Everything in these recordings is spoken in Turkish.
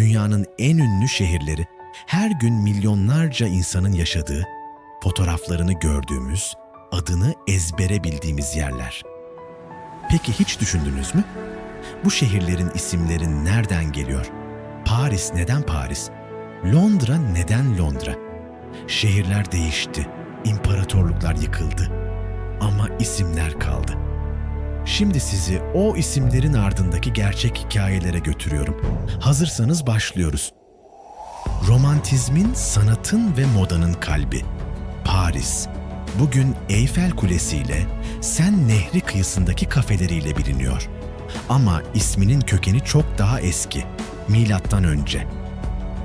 dünyanın en ünlü şehirleri, her gün milyonlarca insanın yaşadığı, fotoğraflarını gördüğümüz, adını ezbere bildiğimiz yerler. Peki hiç düşündünüz mü? Bu şehirlerin isimleri nereden geliyor? Paris neden Paris? Londra neden Londra? Şehirler değişti, imparatorluklar yıkıldı ama isimler kaldı. Şimdi sizi o isimlerin ardındaki gerçek hikayelere götürüyorum. Hazırsanız başlıyoruz. Romantizmin, sanatın ve modanın kalbi. Paris. Bugün Eyfel Kulesi ile Sen Nehri kıyısındaki kafeleriyle biliniyor. Ama isminin kökeni çok daha eski. Milattan önce.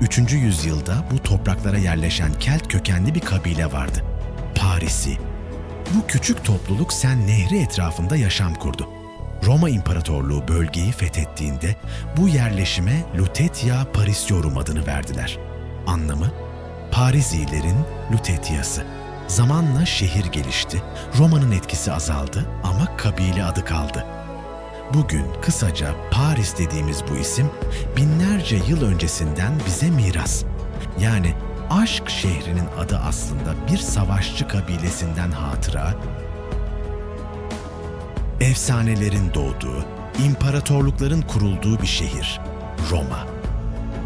3. yüzyılda bu topraklara yerleşen Kelt kökenli bir kabile vardı. Paris'i. Bu küçük topluluk Sen Nehri etrafında yaşam kurdu. Roma İmparatorluğu bölgeyi fethettiğinde bu yerleşime Lutetia Parisiorum adını verdiler. Anlamı Parizilerin Lutetiası. Zamanla şehir gelişti, Roma'nın etkisi azaldı ama kabile adı kaldı. Bugün kısaca Paris dediğimiz bu isim binlerce yıl öncesinden bize miras. Yani aşk şehrinin adı aslında bir savaşçı kabilesinden hatıra, efsanelerin doğduğu, imparatorlukların kurulduğu bir şehir, Roma.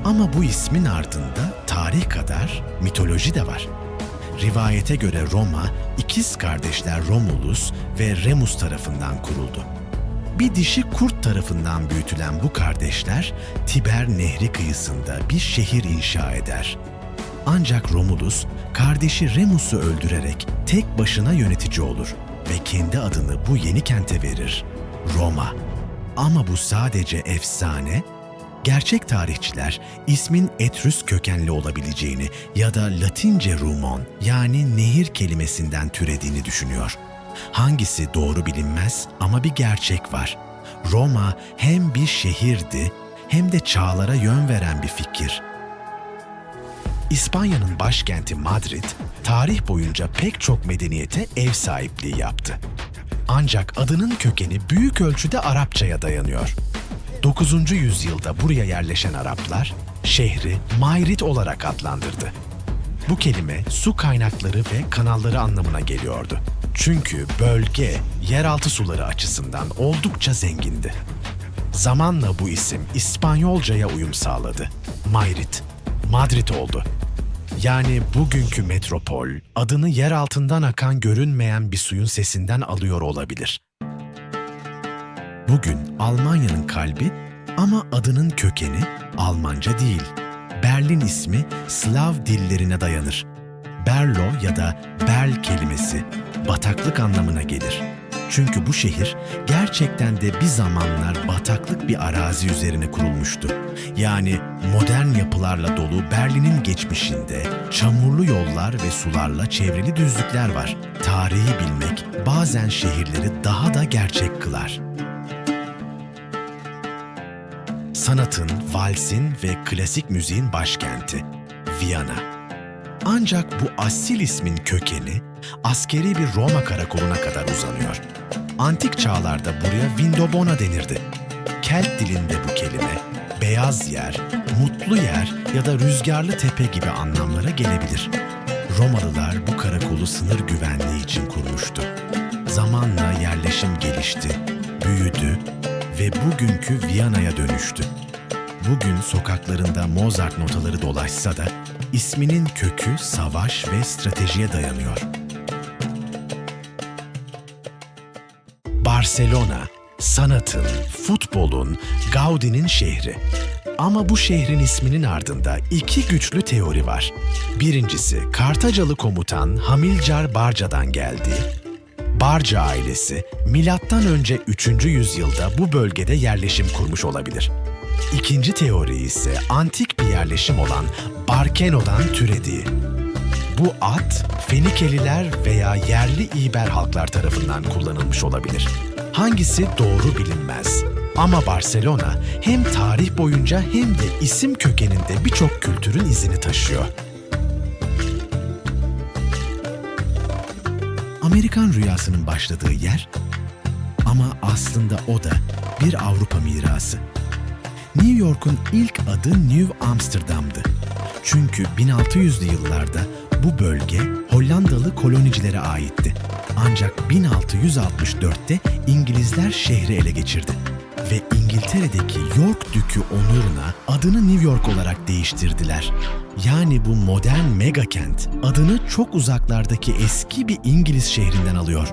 Ama bu ismin ardında tarih kadar mitoloji de var. Rivayete göre Roma, ikiz kardeşler Romulus ve Remus tarafından kuruldu. Bir dişi kurt tarafından büyütülen bu kardeşler Tiber Nehri kıyısında bir şehir inşa eder. Ancak Romulus kardeşi Remus'u öldürerek tek başına yönetici olur ve kendi adını bu yeni kente verir. Roma. Ama bu sadece efsane. Gerçek tarihçiler ismin Etrüs kökenli olabileceğini ya da Latince rumon yani nehir kelimesinden türediğini düşünüyor. Hangisi doğru bilinmez ama bir gerçek var. Roma hem bir şehirdi hem de çağlara yön veren bir fikir. İspanya'nın başkenti Madrid, tarih boyunca pek çok medeniyete ev sahipliği yaptı. Ancak adının kökeni büyük ölçüde Arapçaya dayanıyor. 9. yüzyılda buraya yerleşen Araplar, şehri Mayrit olarak adlandırdı. Bu kelime su kaynakları ve kanalları anlamına geliyordu. Çünkü bölge yeraltı suları açısından oldukça zengindi. Zamanla bu isim İspanyolcaya uyum sağladı. Mayrit, Madrid oldu. Yani bugünkü metropol adını yer altından akan görünmeyen bir suyun sesinden alıyor olabilir. Bugün Almanya'nın kalbi ama adının kökeni Almanca değil. Berlin ismi Slav dillerine dayanır. Berlo ya da Berl kelimesi bataklık anlamına gelir. Çünkü bu şehir gerçekten de bir zamanlar bataklık bir arazi üzerine kurulmuştu. Yani modern yapılarla dolu Berlin'in geçmişinde çamurlu yollar ve sularla çevrili düzlükler var. Tarihi bilmek bazen şehirleri daha da gerçek kılar. Sanatın, valsin ve klasik müziğin başkenti Viyana. Ancak bu asil ismin kökeni askeri bir Roma karakoluna kadar uzanıyor. Antik çağlarda buraya Vindobona denirdi. Kelt dilinde bu kelime beyaz yer, mutlu yer ya da rüzgarlı tepe gibi anlamlara gelebilir. Romalılar bu karakolu sınır güvenliği için kurmuştu. Zamanla yerleşim gelişti, büyüdü ve bugünkü Viyana'ya dönüştü. Bugün sokaklarında Mozart notaları dolaşsa da isminin kökü savaş ve stratejiye dayanıyor. Barcelona, sanatın, futbolun, Gaudi'nin şehri. Ama bu şehrin isminin ardında iki güçlü teori var. Birincisi, Kartacalı komutan Hamilcar Barca'dan geldi. Barca ailesi milattan önce 3. yüzyılda bu bölgede yerleşim kurmuş olabilir. İkinci teori ise antik bir yerleşim olan Barkeno'dan türediği. Bu at Fenikeliler veya yerli İber halklar tarafından kullanılmış olabilir. Hangisi doğru bilinmez. Ama Barcelona hem tarih boyunca hem de isim kökeninde birçok kültürün izini taşıyor. Amerikan rüyasının başladığı yer ama aslında o da bir Avrupa mirası. New York'un ilk adı New Amsterdam'dı. Çünkü 1600'lü yıllarda bu bölge Hollandalı kolonicilere aitti. Ancak 1664'te İngilizler şehri ele geçirdi ve İngiltere'deki York Dükü onuruna adını New York olarak değiştirdiler. Yani bu modern mega kent adını çok uzaklardaki eski bir İngiliz şehrinden alıyor.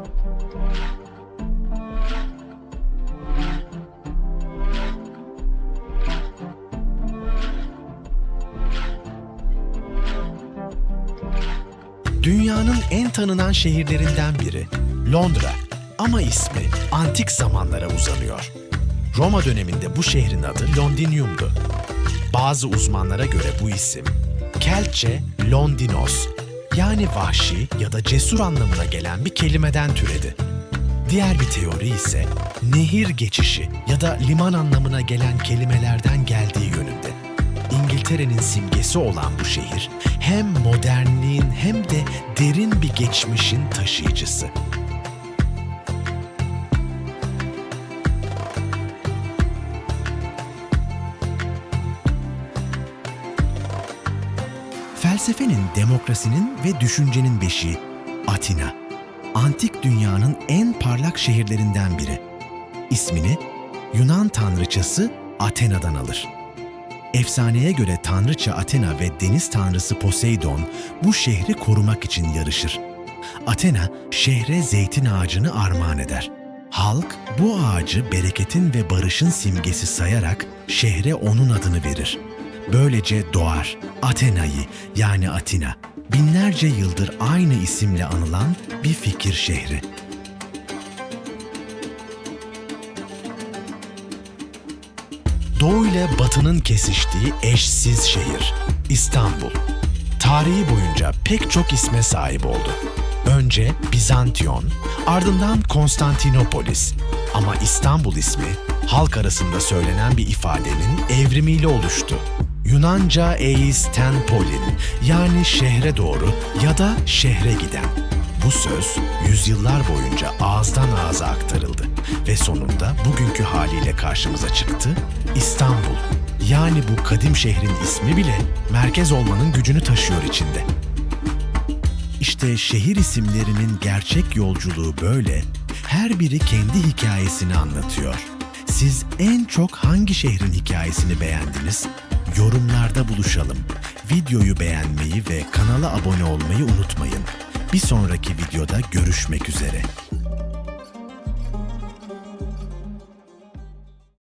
Dünyanın en tanınan şehirlerinden biri Londra ama ismi antik zamanlara uzanıyor. Roma döneminde bu şehrin adı Londinium'du. Bazı uzmanlara göre bu isim Keltçe Londinos yani vahşi ya da cesur anlamına gelen bir kelimeden türedi. Diğer bir teori ise nehir geçişi ya da liman anlamına gelen kelimelerden yönünde. İngiltere'nin simgesi olan bu şehir hem modernliğin hem de derin bir geçmişin taşıyıcısı. Felsefenin, demokrasinin ve düşüncenin beşiği Atina. Antik dünyanın en parlak şehirlerinden biri. İsmini Yunan tanrıçası Athena'dan alır. Efsaneye göre tanrıça Athena ve deniz tanrısı Poseidon bu şehri korumak için yarışır. Athena şehre zeytin ağacını armağan eder. Halk bu ağacı bereketin ve barışın simgesi sayarak şehre onun adını verir. Böylece doğar Athena'yı yani Atina. Binlerce yıldır aynı isimle anılan bir fikir şehri. Doğu ile Batı'nın kesiştiği eşsiz şehir İstanbul. Tarihi boyunca pek çok isme sahip oldu. Önce Bizantiyon, ardından Konstantinopolis. Ama İstanbul ismi halk arasında söylenen bir ifadenin evrimiyle oluştu. Yunanca eis yani şehre doğru ya da şehre giden. Bu söz yüzyıllar boyunca ağızdan ağza aktarıldı ve sonunda bugünkü haliyle karşımıza çıktı İstanbul. Yani bu kadim şehrin ismi bile merkez olmanın gücünü taşıyor içinde. İşte şehir isimlerinin gerçek yolculuğu böyle. Her biri kendi hikayesini anlatıyor. Siz en çok hangi şehrin hikayesini beğendiniz? Yorumlarda buluşalım. Videoyu beğenmeyi ve kanala abone olmayı unutmayın. Bir sonraki videoda görüşmek üzere.